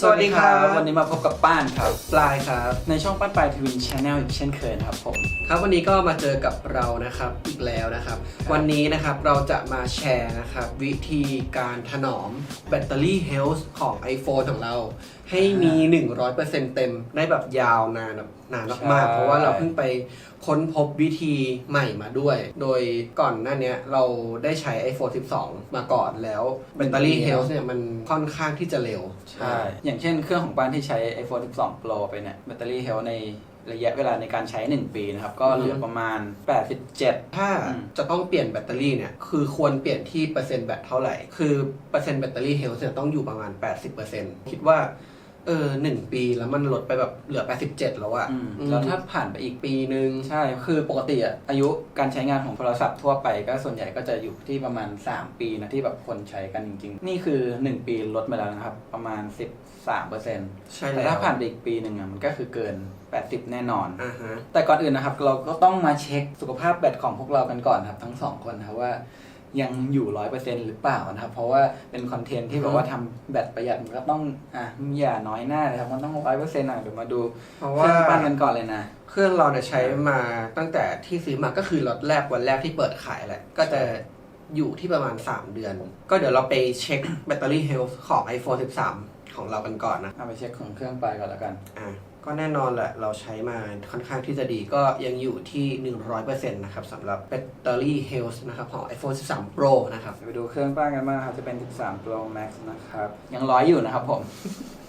สวัสดีครับ วันนี้มาพบกับป้านครับ ปลายครับ ในช่องป้านปลายทวินชาแนลอีกเช่นเคยนะครับผม ครับวันนี้ก็มาเจอกับเรานะครับอีกแล้วนะครับ วันนี้นะครับเราจะมาแชร์นะครับ วิธีการถนอมแบตเตอรี่เฮลท์ของ iPhone ของเราให้มี 100%เต็มได้แบบยาวนานแบบนานมากๆ ใช่ เพราะว่าเราเพิ่งไปค้นพบวิธีใหม่มาด้วย โดยก่อนหน้าเนี้ยเราได้ใช้ iPhone 12 มาก่อนแล้วแบตเตอรี่เฮลท์เนี่ยมันค่อนข้างที่จะเร็ว ใช่ อย่างเช่นเครื่องของป้านที่ใช้ iPhone 12 Pro ไปเนี่ย แบตเตอรี่เฮลในระยะเวลาในการใช้ 1 ปีนะครับ ก็เหลือประมาณ 87 ถ้าอืม จะต้องเปลี่ยนแบตเตอรี่เนี่ย คือควรเปลี่ยนที่เปอร์เซ็นต์แบตเท่าไหร่ คือเปอร์เซ็นต์แบตเตอรี่เฮลท์เนี่ยต้องอยู่ประมาณ 80%คิดว่า เออหนึ่งปีแล้วมันลดไปแบบเหลือ 87 แล้วอะอืมอืมแล้วถ้าผ่านไปอีกปีหนึ่งใช่ คือปกติอะอายุการใช้งานของโทรศัพท์ทั่วไปก็ส่วนใหญ่ก็จะอยู่ที่ประมาณ 3 ปีนะที่แบบคนใช้กันจริง ๆ นี่คือ 1 ปีลดมาแล้วนะครับ ประมาณ 13%ใช่แต่แล้วถ้าผ่านไปอีกปีหนึ่งอะมันก็คือเกิน 80 แน่นอน อ่าฮะ แต่ก่อนอื่นนะครับ เราก็ต้องมาเช็คสุขภาพแบตของพวกเรากันก่อนครับ ทั้งสองคนนะครับว่า ยังอยู่ร้อยเปอร์เซ็นหรือเปล่านะครับ เพราะว่าเป็นคอนเทนต์ที่บอกว่าทำแบตประหยัดมันก็ต้องอะอย่าน้อยหน้าเลยครับ มันต้องร้อยเปอร์เซ็นต์อะเดี๋ยวมาดูเพราะเคว่ารื่องปั้นกันก่อนเลยนะ เครื่องเราเนี่ยใช้มาตั้งแต่ที่ซื้อมาก็คือล็อตแรกวันแรกที่เปิดขายแหละก็จะอยู่ที่ประมาณ 3 เดือน ก็เดี๋ยวเราไปเช็คแบตเตอรี่เฮลท์ของ iPhone 13 ของเรากันก่อนนะเอาไปเช็คของเครื่องไปก่อนแล้วกันอะ ก็แน่นอนแหละเราใช้มาค่อนข้างที่จะดีก็ยังอยู่ที่ 100%นะครับสำหรับแบตเตอรี่เฮลท์นะครับของ iPhone 13 Pro นะครับไปดูเครื่องปั้นกันบ้างครับ จะเป็น 13 Pro Max นะครับ ยังร้อยอยู่นะครับผม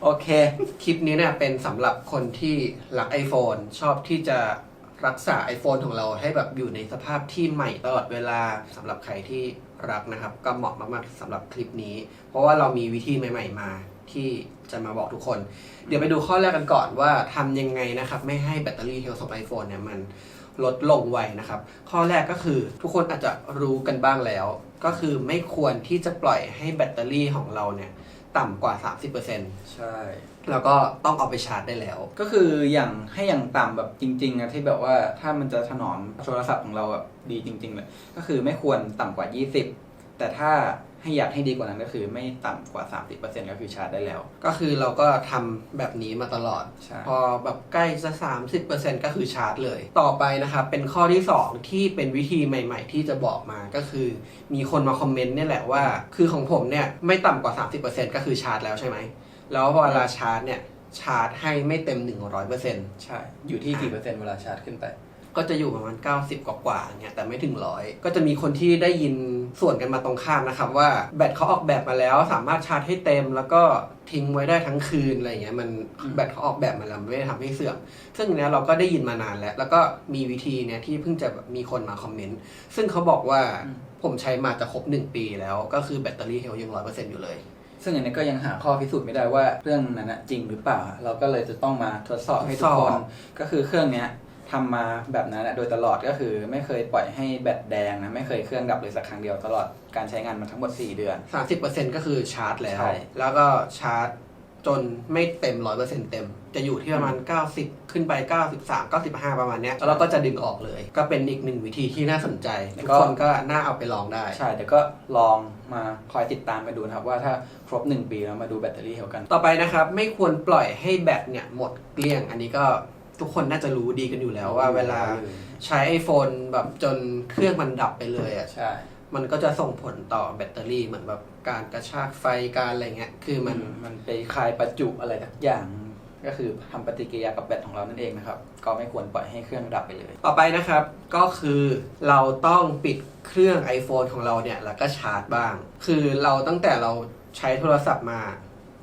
โอเค คลิปนี้เนี่ยเป็นสำหรับคนที่รัก iPhone ชอบที่จะรักษา iPhone ของเราให้แบบอยู่ในสภาพที่ใหม่ตลอดเวลาสำหรับใครที่รักนะครับ ก็เหมาะมากๆสำหรับคลิปนี้ เพราะว่าเรามีวิธีใหม่ ๆ มา ที่จะมาบอกทุกคน เดี๋ยวไปดูข้อแรกกันก่อนว่าทำยังไงนะครับ ไม่ให้แบตเตอรี่เฮลท์ของ iPhone เนี่ยมันลดลงไวนะครับ ข้อแรกก็คือทุกคนอาจจะรู้กันบ้างแล้ว ก็คือไม่ควรที่จะปล่อยให้แบตเตอรี่ของเราเนี่ยต่ำกว่า 30%ใช่ แล้วก็ต้องเอาไปชาร์จได้แล้ว ก็คืออย่างให้อย่างต่ำแบบจริงๆนะที่แบบว่าถ้ามันจะถนอมโทรศัพท์ของเราแบบดีจริงๆเลยก็คือไม่ควรต่ำกว่า 20 แต่ถ้า ให้อยากให้ดีกว่านั้นก็คือไม่ต่ำกว่า 30%ก็คือชาร์จได้แล้ว ก็คือเราก็ทำแบบนี้มาตลอด ใช่ พอแบบใกล้จะ30%ก็คือชาร์จเลย ต่อไปนะครับ เป็นข้อที่ 2 ที่เป็นวิธีใหม่ ๆ ที่จะบอกมาก็คือ มีคนมาคอมเมนต์เนี่ยแหละว่า คือของผมเนี่ยไม่ต่ำกว่า 30%ก็คือชาร์จแล้วใช่ไหม แล้วเวลาชาร์จเนี่ยชาร์จให้ไม่เต็ม 100%ใช่ อยู่ที่กี่เปอร์เซ็นต์เวลาชาร์จขึ้นไป ก็จะอยู่ประมาณ 90 กว่าๆอย่างเงี้ยแต่ไม่ถึงร้อยก็จะมีคนที่ได้ยินส่วนกันมาตรงข้ามนะครับ ว่าแบตเขาออกแบบมาแล้ว สามารถชาร์จให้เต็ม แล้วก็ทิ้งไว้ได้ทั้งคืนอะไรเงี้ยมันอืมแบตเขาออกแบบมาแล้วมันไม่ได้ทำให้เสื่อม ซึ่งเนี้ยเราก็ได้ยินมานานแล้ว แล้วก็มีวิธีเนี้ยที่เพิ่งจะแบบมีคนมาคอมเมนต์ซึ่งเขาบอกว่าผมใช้มาจะครบ 1 ปีแล้ว ก็คือแบตเตอรี่เฮลยังร้อยเปอร์เซ็นต์อยู่เลยซึ่งอันนี้ก็ยังหาข้อพิสูจน์ไม่ได้ว่าเรื่องนั้นนะจริงหรือเปล่า เราก็เลยจะต้องมาทดสอบให้ทุกคทดสนอบก็คือเครื่องเนี้ย ทำมาแบบนั้นนะโดยตลอดก็คือไม่เคยปล่อยให้แบตแดงนะ ไม่เคยเครื่องดับเลยสักครั้งเดียวตลอดการใช้งานมาทั้งหมด 4 เดือน 30%ก็คือชาร์จแล้วใช่แล้วก็ชาร์จจนไม่เต็ม 100%เต็ม จะอยู่ที่ประมาณ 90 ขึ้นไป 93 95 ประมาณเนี้ยแล้วเราก็จะดึงออกเลย ก็เป็นอีกหนึ่งวิธีที่น่าสนใจทุกคนก็น่าเอาไปลองได้ ใช่เดี๋ยวก็ลองมาคอยติดตามไปดูนะครับ ว่าถ้าครบ 1 ปีแล้วมาดูแบตเตอรี่เฮลกัน ต่อไปนะครับ ไม่ควรปล่อยให้แบตเนี่ยหมดเกลี้ยงอันนี้ก็ ทุกคนน่าจะรู้ดีกันอยู่แล้วว่าเวลาใช้ iPhone แบบจนเครื่องมันดับไปเลยอะใช่ มันก็จะส่งผลต่อแบตเตอรี่เหมือนแบบการกระชากไฟการอะไรเงี้ย คือมันมันไปคลายประจุอะไรทักอย่างก็คือทำปฏิกิริยากับแบตของเรานั่นเองนะครับ ก็ไม่ควรปล่อยให้เครื่องดับไปเลย ต่อไปนะครับ ก็คือเราต้องปิดเครื่อง iPhone ของเราเนี่ย แล้วก็ชาร์จบ้าง คือเราตั้งแต่เราใช้โทรศัพท์มา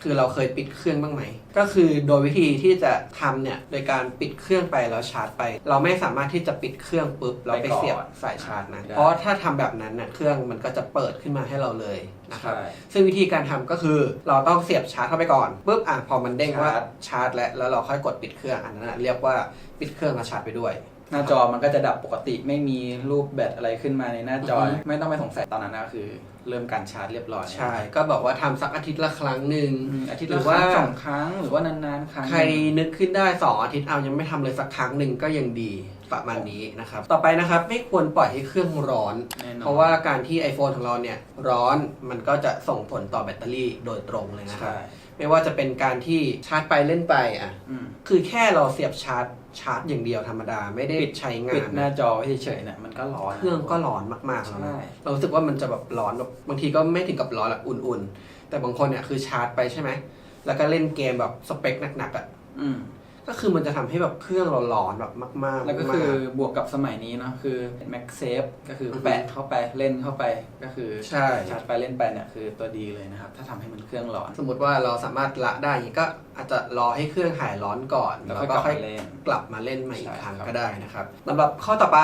คือเราเคยปิดเครื่องบ้างไหม ก็คือโดยวิธีที่จะทำเนี่ยโดยการปิดเครื่องไปแล้วชาร์จไป เราไม่สามารถที่จะปิดเครื่องปุ๊บแล้วไปเสียบสายชาร์จนะไม่ได้ เพราะถ้าทำแบบนั้นเนี่ยเครื่องมันก็จะเปิดขึ้นมาให้เราเลยนะครับ ใช่ ซึ่งวิธีการทำก็คือเราต้องเสียบชาร์จเข้าไปก่อนปุ๊บอะพอมันเด้งว่าชาร์จชาร์จแล้วแล้วเราค่อยกดปิดเครื่องอันนั้นนะเรียกว่าปิดเครื่องแล้วชาร์จไปด้วย หน้าจอมันก็จะดับปกติไม่มีรูปแบตอะไรขึ้นมาในหน้าจออือฮึไม่ต้องไปสงสัยตอนนั้นนะคือ เริ่มการชาร์จเรียบร้อยใช่ ก็บอกว่าทำสักอาทิตย์ละครั้งหนึ่งอืมอาทิตย์หรืละอครั้งว่าสองครั้งหรือว่านานๆครั้ง ใครนึกขึ้นได้2อาทิตย์เอายังไม่ทำเลยสักครั้งหนึ่งก็ยังดีประมาณนี้นะครับ ต่อไปนะครับไม่ควรปล่อยให้เครื่องร้อน แน่นอน เพราะว่าการที่ iPhone ของเราเนี่ยร้อนมันก็จะส่งผลต่อแบตเตอรี่โดยตรงเลยนะครับ ใช่ไม่ว่าจะเป็นการที่ชาร์จไปเล่นไปอะ อืม คือแค่เราเสียบชาร์จ ชาร์จอย่างเดียวธรรมดาไม่ได้ใช้งาปิดนหน้าจอไว้เฉยๆเนี่ยมันก็ร้อนเครื่องก็ร้อนมากๆแล้วใช่นะเรารู้สึกว่ามันจะแบบร้อนแบบบางทีก็ไม่ถึงกับร้อนหรอกอุ่นๆ แต่บางคนเนี่ยคือชาร์จไปใช่ไหมแล้วก็เล่นเกมแบบสเปคหนักๆอะอืม ก็คือมันจะทำให้แบบเครื่องเราร้อนแบบมากๆแล้วก็คือมากบวกกับสมัยนี้เนาะคือ Mac Safe ก็คือแปะเข้าไปเล่นเข้าไปก็คือใช่ชาร์จไปเล่นไปเนี่ยคือตัวดีเลยนะครับ ถ้าทำให้มันเครื่องร้อนสมมติว่าเราสามารถละได้อย่างนี้ก็อาจจะรอให้เครื่องหายร้อนก่อนแล้วแล้วค่อยก็ค่อยกลับมาเล่น กลับมาเล่นใหม่อีกใช่ครั้งครับ ก็ได้นะครับสำหรับข้อต่อไป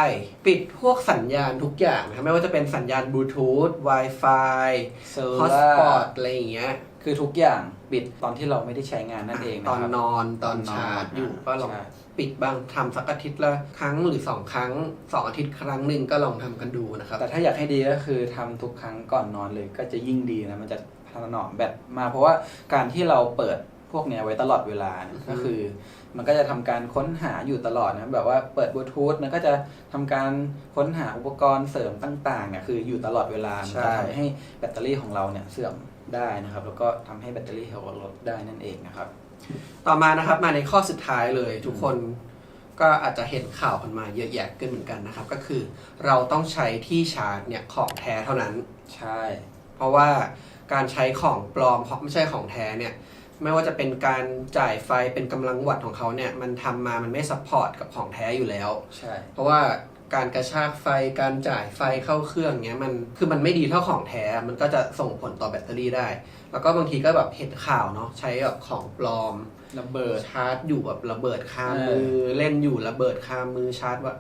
ปิดพวกสัญญาณทุกอย่างนะครับไม่ว่าจะเป็นสัญญาณบลูทูธ Wi-Fi เซอร์ฮอตสปอตอะไรอย่างเงี้ย คือทุกอย่างปิดตอนที่เราไม่ได้ใช้งานนั่นเองตนะอนครับ นอนตอนชาร์จอยู่ก็ลองใช่ ปิดบ้างทำสักอาทิตย์ละครั้งหรือสองครั้งสองอาทิตย์ครั้งหนึ่งก็ลองทำกันดูนะครับแต่ถ้าอยากให้ดีก็คือทำทุกครั้งก่อนนอนเลยก็จะยิ่งดีนะมันจะถนอมแบตมาเพราะว่าการที่เราเปิด พวกเนี้ยไว้ตลอดเวลาเนี่ยก็คือ มันก็จะทำการค้นหาอยู่ตลอดนะแบบว่าเปิดบลูทูธมันก็จะทำการค้นหาอุปกรณ์เสริมต่างๆเนี่ยคืออยู่ตลอดเวลามันจะทำให้แบตเตอรี่ของเราเนี่ยเสื่อมได้นะครับ แล้วก็ทำให้แบตเตอรี่เราลดได้นั่นเองนะครับ ต่อมานะครับมาในข้อสุดท้ายเลยทุกคนก็อาจจะเห็นข่าวกันมาเยอะแยะกันเหมือนกันนะครับ ก็คือเราต้องใช้ที่ชาร์จเนี่ยของแท้เท่านั้น ใช่ เพราะว่าการใช้ของปลอมเพราะไม่ใช่ของแท้เนี่ย ไม่ว่าจะเป็นการจ่ายไฟเป็นกำลังวัตต์ของเขาเนี่ยมันทำมามันไม่ซัพพอร์ตกับของแท้อยู่แล้ว ใช่ เพราะว่าการกระชากไฟการจ่ายไฟเข้าเครื่องเงี้ยมันคือมันไม่ดีเท่าของแท้มันก็จะส่งผลต่อแบตเตอรี่ได้ แล้วก็บางทีก็แบบเห็นข่าวเนาะใช้แบบของปลอมระเบิดชาร์จอยู่แบบระเบิดคาเออมือเล่นอยู่ระเบิดคามือชาร์จว่า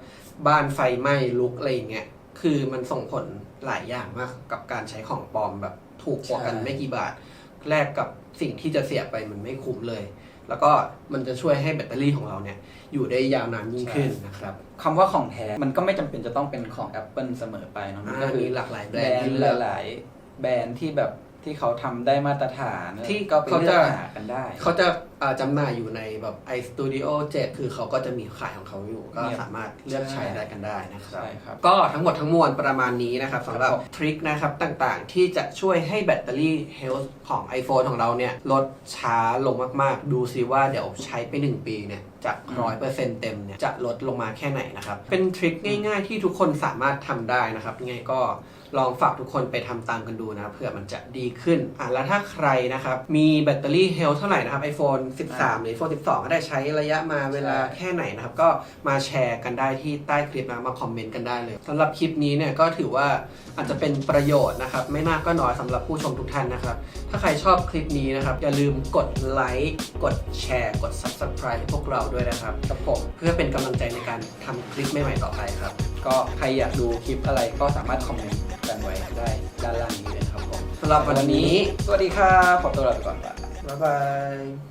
บ้านไฟไหม้ลุกอะไรอย่างเงี้ยคือมันส่งผลหลายอย่างมากกับการใช้ของปลอมแบบถูกกว่ากันไม่กี่บาท แลกกับสิ่งที่จะเสียไปมันไม่คุ้มเลย แล้วก็มันจะช่วยให้แบตเตอรี่ของเราเนี่ยอยู่ได้ยาวนานยิ่งขึ้นนะครับ คำว่าของแท้มันก็ไม่จำเป็นจะต้องเป็นของ Apple เสมอไปเนอะมันก็ก็คืคืออหลากหลายแบแบรรนนด์ที่ด์เลือก หลาย ๆ แบรนด์ที่แบบ ที่เขาทำได้มาตรฐานที่ก็ไปเขาจะเลือกหากันได้ เขาจะอ่าจำหน่ายอยู่ในแบบ iStudio 7 คือเขาก็จะมีขายของเขาอยู่ ก็เนี่ยสามารถเลือกใช้ได้กันได้นะครับ ใช่ครับ ก็ทั้งหมดทั้งมวลประมาณนี้นะครับสำหรับครับผมทริคนะครับต่างๆ ที่จะช่วยให้แบตเตอรี่เฮลท์ของ iPhone ของเราเนี่ย ลดช้าลงมากๆ ดูซิว่าเดี๋ยวใช้ไป 1 ปีเนี่ย จาก100%เต็มเนี่ย จะลดลงมาแค่ไหนนะครับ เป็นทริคง่ายๆที่ทุกคนสามารถทำได้นะครับยังไงก็ ลองฝากทุกคนไปทำตามกันดูนะเผื่อมันจะดีขึ้นอะแล้วถ้าใครนะครับ มีแบตเตอรี่เฮลท์เท่าไหร่นะครับ iPhone 13 หรือ iPhone 12 ก็ได้ใช้ระยะมาเวลาแค่ไหนนะครับ ก็มาแชร์กันได้ที่ใต้คลิปนะมาคอมเมนต์กันได้เลยสำหรับคลิปนี้เนี่ยก็ถือว่าอาจจะเป็นประโยชน์นะครับ ไม่มากก็น้อยสำหรับผู้ชมทุกท่านนะครับ ถ้าใครชอบคลิปนี้นะครับ อย่าลืมกดไลค์กดแชร์กด Subscribe ให้พวกเราด้วยนะครับครับผมเพื่อเป็นกำลังใจในการทำคลิปใหม่ๆต่อไปครับ ก็ใครอยากดูคลิปอะไรก็สามารถคอมเมนต์ ไว้ได้ด้านล่างนี้เลยครับผมสำหรับวันนี้ สวัสดีครับขอตัวลาไปก่อนครับบ๊ายบาย